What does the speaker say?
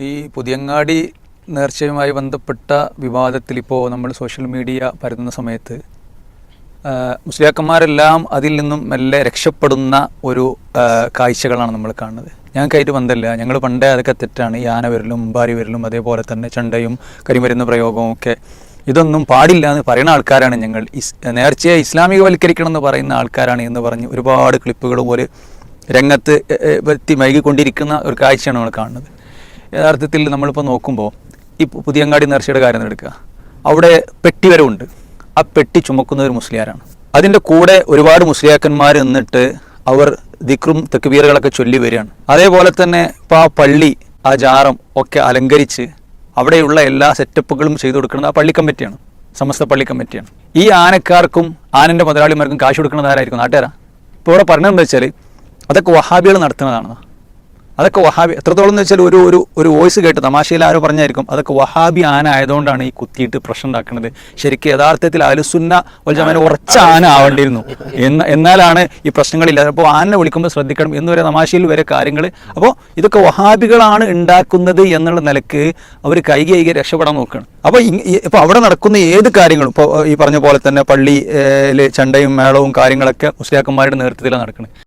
ഈ പുതിയങ്ങാടി നേർച്ചയുമായി ബന്ധപ്പെട്ട വിവാദത്തിൽ ഇപ്പോൾ നമ്മൾ സോഷ്യൽ മീഡിയ പരത്തുന്ന സമയത്ത് മുസ്ലിയാക്കന്മാരെല്ലാം അതിൽ നിന്നും മെല്ലെ രക്ഷപ്പെടുന്ന ഒരു കാഴ്ചകളാണ് നമ്മൾ കാണുന്നത്. ഞങ്ങൾക്കായിട്ട് ബന്ധമില്ല. ഞങ്ങൾ പണ്ടേ അതൊക്കെ തെറ്റാണ്. ഈ ആന വരലും മുമ്പാരി വരലും അതേപോലെ തന്നെ ചണ്ടയും കരിമരുന്ന് പ്രയോഗവും ഒക്കെ. ഇതൊന്നും പാടില്ല എന്ന് പറയുന്ന ആൾക്കാരാണ് ഞങ്ങൾ. ഇസ് നേർച്ചയെ ഇസ്ലാമികവൽക്കരിക്കണം എന്ന് പറയുന്ന ആൾക്കാരാണ് എന്ന് പറഞ്ഞ് ഒരുപാട് ക്ലിപ്പുകളും ഒരു രംഗത്ത് എത്തി മൈകിക്കൊണ്ടിരിക്കുന്ന ഒരു കാഴ്ചയാണ് നമ്മൾ കാണുന്നത്. യഥാർത്ഥത്തിൽ നമ്മളിപ്പോൾ നോക്കുമ്പോൾ ഈ പുതിയങ്ങാടി നേർച്ചയുടെ കാര്യം എടുക്കുക. അവിടെ പെട്ടി വരെ ഉണ്ട്. ആ പെട്ടി ചുമക്കുന്ന ഒരു മുസ്ലിയാരാണ്. അതിന്റെ കൂടെ ഒരുപാട് മുസ്ലിയാക്കന്മാർ നിന്നിട്ട് അവർ ദിക്റും തെക്കുബീറുകളൊക്കെ ചൊല്ലി വരികയാണ്. അതേപോലെ തന്നെ ഇപ്പോൾ ആ പള്ളി ആ ജാറം ഒക്കെ അലങ്കരിച്ച് അവിടെയുള്ള എല്ലാ സെറ്റപ്പുകളും ചെയ്തു കൊടുക്കുന്നത് ആ പള്ളി കമ്മിറ്റിയാണ്. സമസ്ത പള്ളി കമ്മിറ്റിയാണ്. ഈ ആനക്കാർക്കും ആനന്റെ മുതലാളിമാർക്കും കാശ് കൊടുക്കുന്നത് ആരായിരിക്കും? നാട്ടുകാരാ? ഇപ്പോൾ ഇവിടെ പറഞ്ഞതെന്ന് വെച്ചാൽ അതൊക്കെ വഹാബികൾ നടത്തുന്നതാണ്. അതൊക്കെ വഹാബി എത്രത്തോളം എന്ന് വെച്ചാൽ ഒരു ഒരു ഒരു വോയിസ് കേട്ട് തമാശയിൽ ആരോ പറഞ്ഞായിരിക്കും. അതൊക്കെ വഹാബി ആന ആയതുകൊണ്ടാണ് ഈ കുത്തിയിട്ട് പ്രശ്നം ഉണ്ടാക്കുന്നത്. ശരിക്കും യഥാർത്ഥത്തിൽ അലുസുന്ന ഒൽജമാന ഉറച്ച ആന ആവേണ്ടിയിരുന്നു. എന്ന എന്നാലാണ് ഈ പ്രശ്നങ്ങളില്ല. അപ്പോൾ ആനെ വിളിക്കുമ്പോൾ ശ്രദ്ധിക്കണം എന്ന് വരെ തമാശയിൽ വരെ കാര്യങ്ങൾ അപ്പോൾ ഇതൊക്കെ വഹാബികളാണ് ഉണ്ടാക്കുന്നത് എന്നുള്ള നിലയ്ക്ക് അവർ കൈകി രക്ഷപ്പെടാൻ നോക്കുകയാണ്. അപ്പോൾ ഇപ്പോൾ അവിടെ നടക്കുന്ന ഏത് കാര്യങ്ങളും ഇപ്പോൾ ഈ പറഞ്ഞ പോലെ തന്നെ പള്ളിയിൽ ചണ്ടയും മേളവും കാര്യങ്ങളൊക്കെ മുസ്ലിയാക്കന്മാരുടെ നേതൃത്വത്തിലാണ് നടക്കുന്നത്.